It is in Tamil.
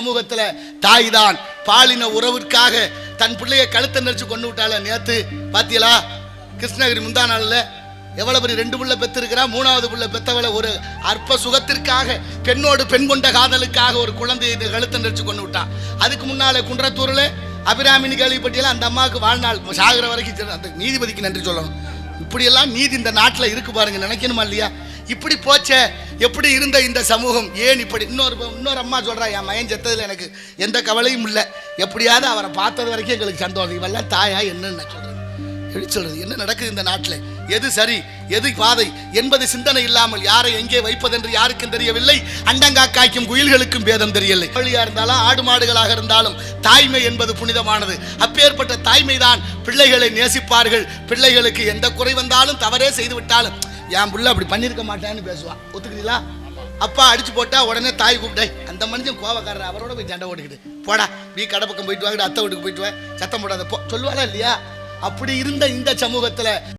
சமூகத்தில் தாய் தான் பாலின உறவிற்காக தன் பிள்ளைய கழுத்தை நெரிச்சு கொண்டு விட்டால நேத்து. பாத்தியலா? கிருஷ்ணகிரி முந்தா நாளில் எவ்வளவு பெரிய ரெண்டு புள்ள பெற்றிருக்கிறா மூணாவது புள்ள பெத்தவளை ஒரு அற்ப சுகத்திற்காக பெண்ணோடு பெண் கொண்ட காதலுக்காக ஒரு குழந்தையை கழுத்தை நெரிச்சு கொண்டு விட்டான். அதுக்கு முன்னால குன்றத்தூர்ல அபிராமினி கேள்விப்பட்டியெல்லாம் அந்த அம்மாவுக்கு வாழ்நாள் சாகிற வரைக்கும் அந்த நீதிபதிக்கு நன்றி சொல்லணும். இப்படியெல்லாம் நீதி இந்த நாட்டில் இருக்கு பாருங்க நினைக்கணுமா இல்லையா? இப்படி போச்சே எப்படி இருந்த இந்த சமூகம்? ஏன் இப்படி? இன்னொரு இன்னொரு அம்மா சொல்கிறா என் மயன் செத்ததில் எனக்கு எந்த கவலையும் இல்லை. எப்படியாவது அவரை பார்த்தது வரைக்கும் எங்களுக்கு சந்தோஷம். இவெல்லாம் தாயா என்னன்னு நான் எப்படி சொல்கிறது என்ன நடக்குது இந்த நாட்டில்? எது சரி? எது பாதை? என்பது சிந்தனை இல்லாமல் யாரை எங்கே வைப்பதென்று யாருக்கும் தெரியவில்லை. அண்டங்காக்காய்க்கும் குயில்களுக்கும் பேதம் தெரியவில்லை. கோழியா இருந்தாலும் ஆடு மாடுகளாக இருந்தாலும் தாய்மை என்பது புனிதமானது. அப்பேற்பட்ட தாய்மை தான் பிள்ளைகளை நேசிப்பார்கள். பிள்ளைகளுக்கு எந்த குறை வந்தாலும் தவறே செய்துவிட்டாலும் என் புள்ள அப்படி பண்ணியிருக்க மாட்டேன்னு பேசுவான் ஒத்துக்கிறீங்களா அப்பா அடிச்சு போட்டா உடனே தாய் கூப்பிட்டே அந்த மனுஷன் கோவக்காரர்? அவரோட போய் சண்டை ஓடிக்கிட்டு போடா நீ கடை பக்கம் போயிட்டு வாங்கிட்டு அத்தை வீட்டுக்கு போயிட்டு வா. சத்தம் போடாத போ. சொல்லுவாளா இல்லையா? அப்படி இருந்த இந்த சமூகத்தில்